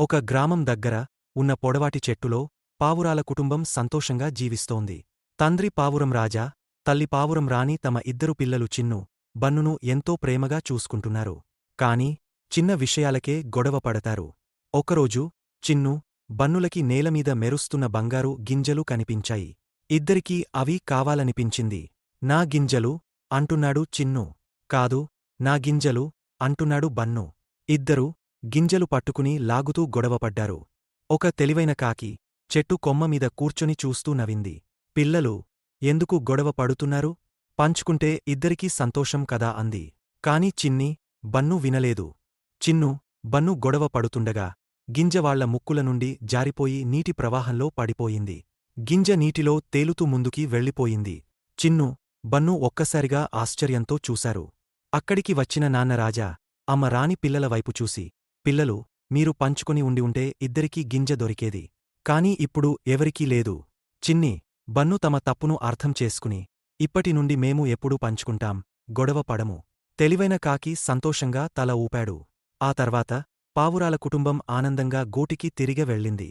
ఒక గ్రామం దగ్గర ఉన్న పొడవాటి చెట్టులో పావురాల కుటుంబం సంతోషంగా జీవిస్తోంది. తండ్రి పావురం రాజా తల్లి పావురం రాణి తమ ఇద్దరు పిల్లలు చిన్ను బన్నును ఎంతో ప్రేమగా చూసుకుంటున్నారు. కాని చిన్న విషయాలకే గొడవ పడతారు. ఒకరోజు చిన్ను బన్నులకి నేలమీద మెరుస్తున్న బంగారు గింజలు కనిపించాయి. ఇద్దరికీ అవి కావాలనిపించింది. నా గింజలు అంటున్నాడు చిన్ను. కాదు నా గింజలు అంటున్నాడు బన్ను. ఇద్దరూ గింజలు పట్టుకుని లాగుతూ గొడవపడ్డారు ఒక తెలివైన కాకి చెట్టు కొమ్మమీద కూర్చొని చూస్తూ నవ్వింది. పిల్లలు ఎందుకు గొడవ పడుతున్నారు? పంచుకుంటే ఇద్దరికీ సంతోషం కదా అంది. కాని చిన్ని బన్ను వినలేదు. చిన్ను బన్ను గొడవ పడుతుండగా గింజవాళ్ళ ముక్కుల నుండి జారిపోయి నీటి ప్రవాహంలో పడిపోయింది. గింజ నీటిలో తేలుతూ ముందుకి వెళ్ళిపోయింది. చిన్ను బన్ను ఒక్కసారిగా ఆశ్చర్యంతో చూశారు. అక్కడికి వచ్చిన నాన్న రాజా అమ్మ రాణి పిల్లల వైపు చూసి పిల్లలు మీరు పంచుకొని ఉండి ఉంటే ఇద్దరికీ గింజ దొరికేది. కాని ఇప్పుడు ఎవరికీ లేదు. చిన్ని బన్ను తమ తప్పును అర్థం చేసుకుని ఇప్పటి నుండి మేము ఎప్పుడూ పంచుకుంటాం. గొడవ పడము. తెలివైన కాకి సంతోషంగా తల ఊపాడు. ఆ తర్వాత పావురాల కుటుంబం ఆనందంగా గూటికి తిరిగి వెళ్ళింది.